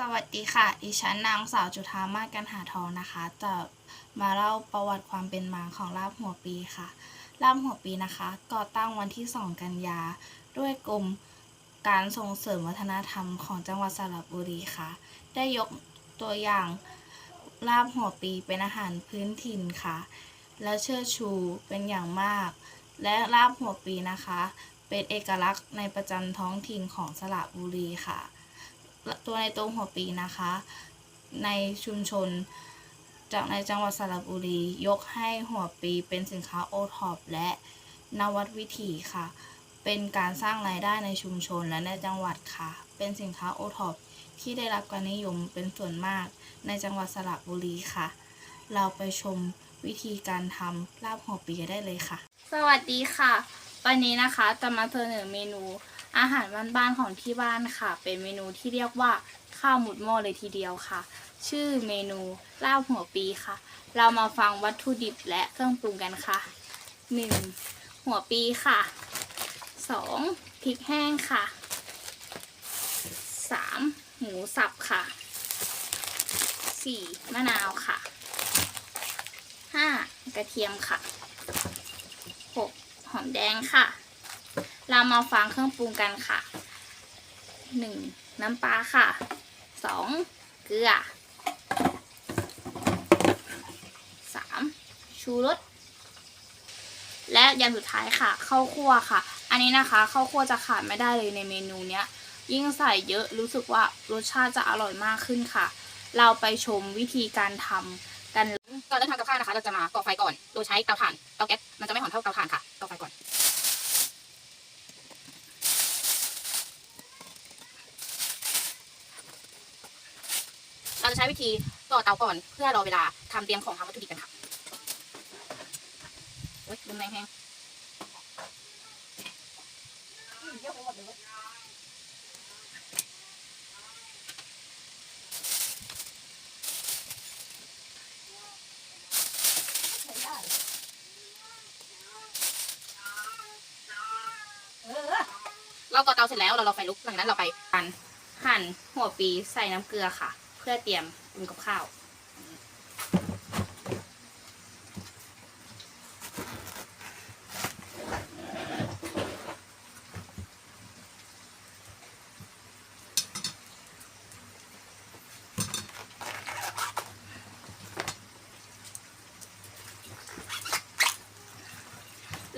สวัสดีค่ะอีฉันนางสาวจุธามาศกันหาทองนะคะ จะมาเล่าประวัติความเป็นมาของลาบหัวปีค่ะ ลาบหัวปีนะคะ ก่อตั้งวันที่ 2 กันยา ด้วยกรมการส่งเสริมวัฒนธรรมของจังหวัดสระบุรีค่ะ ได้ยกตัวอย่างลาบหัวปีเป็นอาหารพื้นถิ่นค่ะ และเชิดชูเป็นอย่างมาก และลาบหัวปีนะคะ เป็นเอกลักษณ์ในประจำท้องถิ่นของสระบุรีค่ะ ตัวในตัวหัวปีนะคะ ในชุมชน จากในจังหวัดสระบุรี ยกให้หัวปีเป็นสินค้าโอท็อปและนวัตวิถีค่ะ เป็นการสร้างรายได้ในชุมชนและในจังหวัดค่ะ เป็นสินค้าโอท็อปที่ได้รับการนิยมเป็นส่วนมากในจังหวัดสระบุรีค่ะ เราไปชมวิธีการทำลาบหัวปีกันได้เลยค่ะ สวัสดีค่ะ วันนี้นะคะจะมาเสนอเมนู อาหารบ้านๆของที่บ้านค่ะ เป็นเมนูที่เรียกว่าข้าวหมุดหม้อเลยทีเดียวค่ะ ชื่อเมนูลาบหัวปีค่ะ เรามาฟังวัตถุดิบและเครื่องปรุงกันค่ะ 1. หัวปีค่ะ 2. พริกแห้งค่ะ 3. หมูสับค่ะ 4. มะนาวค่ะ 5. กระเทียมค่ะ 6. หอมแดงค่ะ เรามาฟังเครื่องปรุงกันค่ะ 1. น้ำปลาค่ะ 2. เกลือ 3. ชูรส และอย่างสุดท้ายค่ะข้าวคั่วค่ะ อันนี้นะคะข้าวคั่วจะขาดไม่ได้เลยในเมนูเนี้ย ยิ่งใส่เยอะรู้สึกว่ารสชาติจะอร่อยมากขึ้นค่ะ เราไปชมวิธีการทำกันก่อนเริ่มทำกับข้าวนะคะ เราจะมาก่อไฟก่อน โดยใช้เตาถ่าน เตาแก๊ส มันจะไม่หอมเท่าเตาถ่านค่ะ ก่อไฟก่อน เราจะใช้ วิธีก่อเตาก่อนเพื่อรอเวลาทำเตรียมของทำวัตถุดิบกันค่ะโอ๊ยลมแรงแห้งเราก่อเตาเสร็จแล้วเรารอไฟลุกหลังจากนั้นเราไปหั่นหั่นหัวปีใส่น้ำเกลือค่ะ พื่อเตรียมปรุงกับข้าว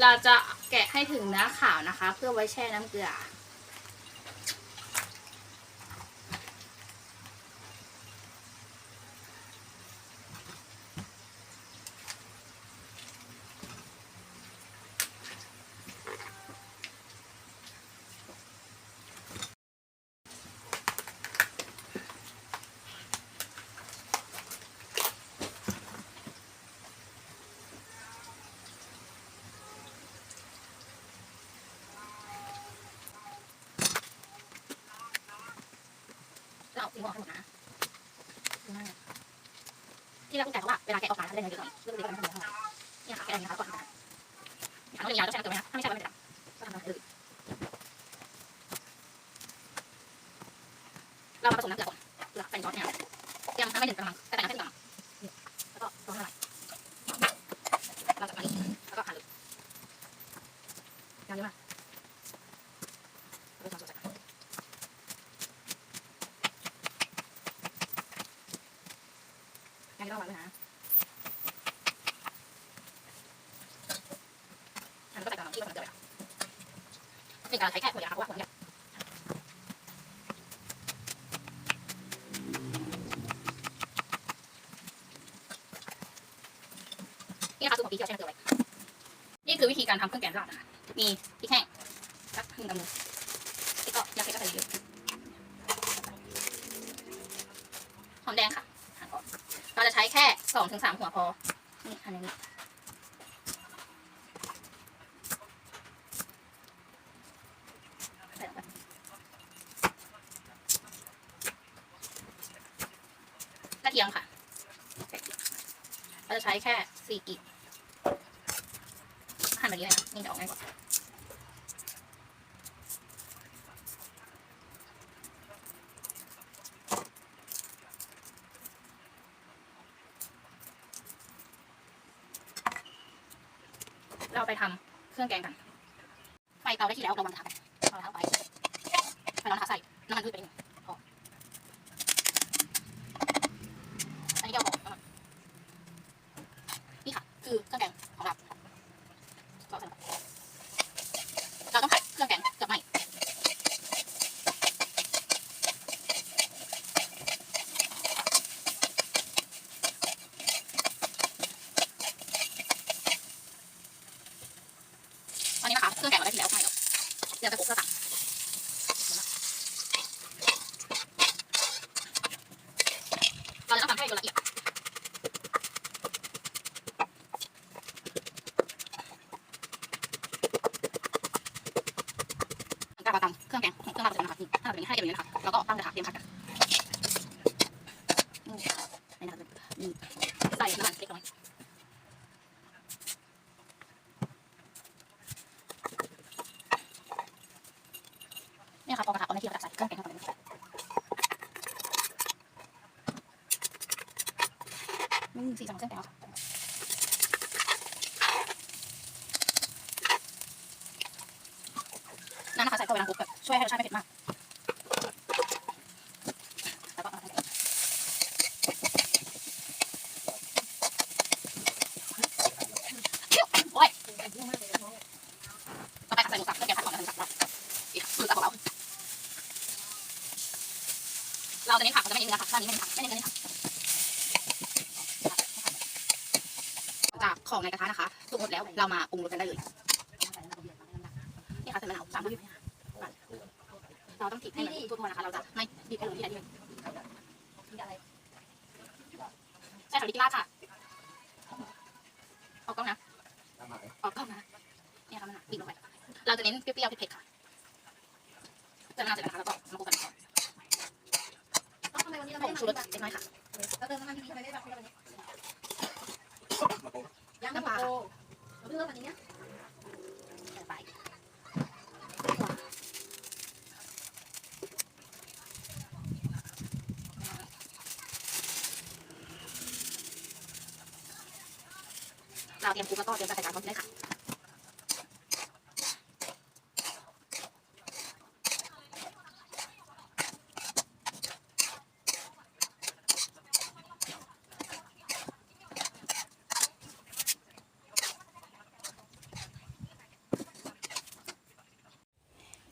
เราจะแกะให้ถึงเนื้อขาวนะคะ เพื่อไว้แช่น้ำเกลือ เราเอาตีหัวให้หมดนะที่เราต้องแต่ว่าเวลาแกะออกมาทำได้เยอะหน่อยเรื่อจะได้ไม่ต้องเยอะเท่าไหร่เนี่ยค่ะแกะอย่างนี้คะก่อนนะคะต้องเรียาวต้องใช้ตัวไหมคะถ้าไม่ใช่ก็ไม่เป็นไรก็ทำได้เลยเรามาผสมน้ำเกลือก่อนเกลือใส่ซอสเนี่ยยังไม่ถึงกระมังแต่ใส่น้ำแค่หนึ่งกระมังแล้วก็ร้อนละลายเราจะมาดิแล้วก็หั่นเลยยาวเยอะมากเราจะใส่ยังไม่ต้องวางเลยนะอันนี้ก็ใส่กระมังที่เราทำเกลือไปค่ะ เป็นการใช้แค่หัวยาเพราะว่าหัวยานี่นะคะคือของปีที่เราใช้น้ำเกลือไว้นี่คือวิธีการทำเครื่องแกงลาบนะคะมีพริกแห้งสักหนึ่งกำมือแล้วก็ยาเค็มก็ใส่เยอะหอมแดงค่ะหั่นก่อนเราจะใช้แค่สองถึงสามหัวพอนี่หั่นนี้ จะใช้แค่สี่กิกหั่นแบบนี้เลยนะนี่จะออกง่ายกว่าเราไปทำเครื่องแกงกัน ไฟเตาได้ที่แล้วเราวางกระทะไปเอากระทะไปไฟร้อนกระทะใส่น้ำมันพืชไปหนึ่งพอใส่แก้วพอ คือเครื่องแกงของเราเราใส่ลงไปเราต้องผัดเครื่องแกงกือบไหม้ตอนนี้นะคะเครื่องแกงเราได้ที่แล้วไม้แล้วเดี๋ยวจะคลุกเพื่อตักเราจะต้องทำให้ละเอียด กลับมาตำเครื่องแกงของเครื่องเราจะนะคะนี่ถ้าเราเป็นให้อย่างนี้นะคะแล้วก็ตั้งกระทะเตรียมผัดกันนี่นี่นะคะนี่ใส่น้ำมันเล็กน้อยนี่ค่ะพอกระทะเอาในที่เราจะใส่เครื่องแกงเข้าไปเลยอืมสีสันของเครื่องแกงแล้วค่ะ นะคะใส่เข้าไปในคุกแบบช่วยให้รสชาติไม่เผ็ดมากแล้วก็โอ้ยต่อไปค่ะใส่หมูสับเพื่อเก็บผักของเราหมูสับเราอีกค่ะหมูสับของเราเราจะเน้นผักเราจะไม่เน้นเนื้อค่ะด้านนี้ไม่เน้นผักไม่เน้นเนื้อเน้นผักจากของในกระทะนะคะสุกหมดแล้วเรามาปรุงรสกันได้เลยนี่ค่ะใส่มะนาวสามลูก เราต้องพลิกให้มันทั่วๆนะคะ เราจะไม่บีบให้ลงที่ใดที่หนึ่งใช่ค่ะลิกลาค่ะออกกล้องนะออกกล้องนะเนี่ยค่ะมันบีบลงไปเราจะเน้นเปรี้ยวๆเผ็ดๆค่ะจะมะนาเสร็จแล้วนะคะแล้วก็มาคลุกกันก่อนผงชูรสเล็กน้อยค่ะแล้วเติมน้ำมันที่นี่ทำไมไม่แบบนี้น้ำปลาค่ะเพิ่มอันนี้ ใส่ไป เตรียมคลุกแล้วก็เตรียมจะใส่จานพร้อมได้ค่ะ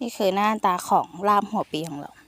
นี่คือหน้าตาของลาบหัวปีของเรา